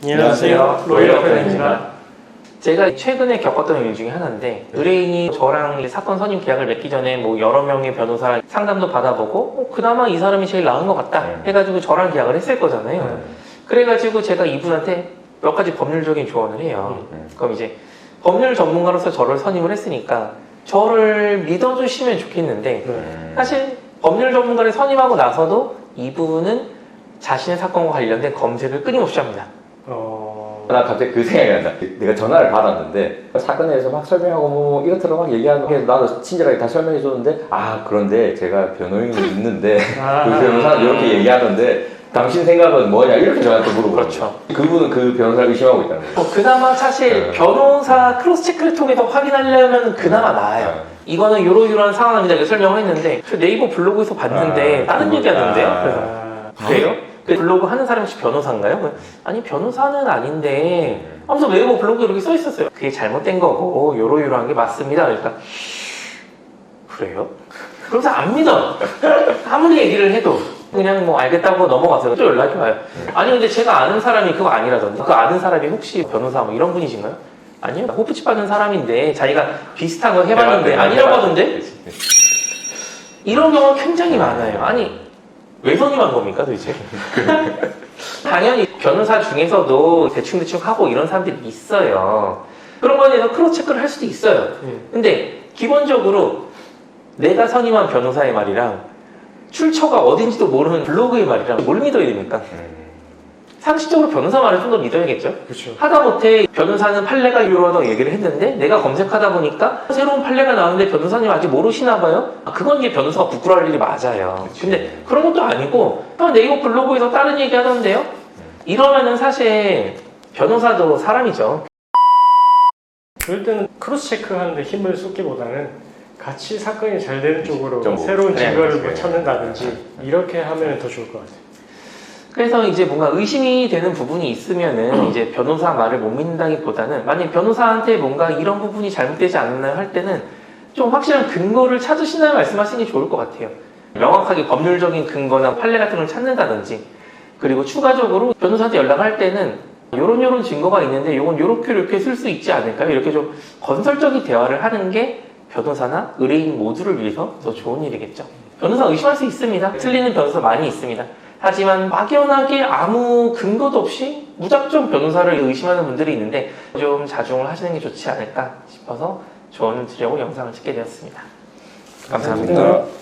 안녕하세요. 로이어 편입니다. 제가 최근에 겪었던 일 중에 하나인데 의뢰인이 저랑 이 사건 선임 계약을 맺기 전에 뭐 여러 명의 변호사 상담도 받아보고 어, 그나마 이 사람이 제일 나은 것 같다 음. 해가지고 저랑 계약을 했을 거잖아요. 그래가지고 제가 이분한테 몇 가지 법률적인 조언을 해요. 음. 그럼 이제 법률 전문가로서 저를 선임을 했으니까 저를 믿어주시면 좋겠는데 음. 사실 법률 전문가를 선임하고 나서도 이분은 자신의 사건과 관련된 검색을 끊임없이 합니다. 어... 나 갑자기 그 생각이 난다. 내가 전화를 받았는데 사건에 대해서 막 설명하고 뭐 이것저것 막 얘기하는 게 나도 친절하게 다 설명해 줬는데 아 그런데 제가 변호인이 있는데 아. 그 변호사 이렇게 얘기하던데 당신 생각은 뭐냐 이렇게 저한테 물어보는 그렇죠. 그분은 그 변호사를 의심하고 있다는 거예요. 뭐 그나마 사실 네. 변호사 크로스 체크를 통해서 확인하려면 그나마 나아요. 이거는 요러요러한 상황입니다. 이렇게 설명을 했는데 저 네이버 블로그에서 봤는데 아, 다른 얘기하던데요. 아. 그래서 아... 그래요? 그 블로그 하는 사람이 혹시 변호사인가요? 아니 변호사는 아닌데 하면서 네이버 블로그에 이렇게 써 있었어요. 그게 잘못된 거고 요러요러한 게 맞습니다. 그러니까 그래요? 그래서 안 믿어. 아무리 얘기를 해도 그냥 뭐 알겠다고 넘어가서 또 연락이 와요. 아니 근데 제가 아는 사람이 그거 아니라던데 그 아는 사람이 혹시 변호사 뭐 이런 분이신가요? 아니요 호프집 받는 사람인데 자기가 비슷한 거 해봤는데 아니라고 하던데 이런 경우가 굉장히 많아요. 아니 왜 선임한 겁니까 도대체? 당연히 변호사 중에서도 대충대충 하고 이런 사람들이 있어요. 그런 거에 대해서 크로스 체크를 할 수도 있어요. 예. 근데 기본적으로 내가 선임한 변호사의 말이랑 출처가 어딘지도 모르는 블로그의 말이랑 뭘 믿어야 됩니까? 상식적으로 변호사 말을 좀 더 믿어야겠죠? 그렇죠. 하다못해 변호사는 판례가 유효하다고 얘기를 했는데 내가 검색하다 보니까 새로운 판례가 나오는데 변호사님 아직 모르시나 봐요? 아, 그건 이제 변호사가 부끄러울 일이 맞아요. 근데 그런 것도 아니고 그냥 네이버 블로그에서 다른 얘기 하던데요? 이러면은 사실 변호사도 사람이죠. 그럴 때는 크로스 체크하는데 힘을 쏟기보다는 같이 사건이 잘 되는 쪽으로 좀 뭐, 새로운 증거를. 뭐 찾는다든지 이렇게 하면 더 좋을 것 같아요. 그래서 이제 뭔가 의심이 되는 부분이 있으면은 이제 변호사 말을 못 믿는다기보다는 만약 변호사한테 뭔가 이런 부분이 잘못되지 않나요 할 때는 좀 확실한 근거를 찾으시나요 말씀하시는 게 좋을 것 같아요. 명확하게 법률적인 근거나 판례 같은 걸 찾는다든지 그리고 추가적으로 변호사한테 연락할 때는 요런 요런 증거가 있는데 요건 요렇게 요렇게 쓸 수 있지 않을까요? 이렇게 좀 건설적인 대화를 하는 게 변호사나 의뢰인 모두를 위해서 더 좋은 일이겠죠. 변호사 의심할 수 있습니다. 틀리는 변호사 많이 있습니다. 하지만 막연하게 아무 근거도 없이 무작정 변호사를 의심하는 분들이 있는데 좀 자중을 하시는 게 좋지 않을까 싶어서 조언을 드리려고 영상을 찍게 되었습니다. 감사합니다. 감사합니다.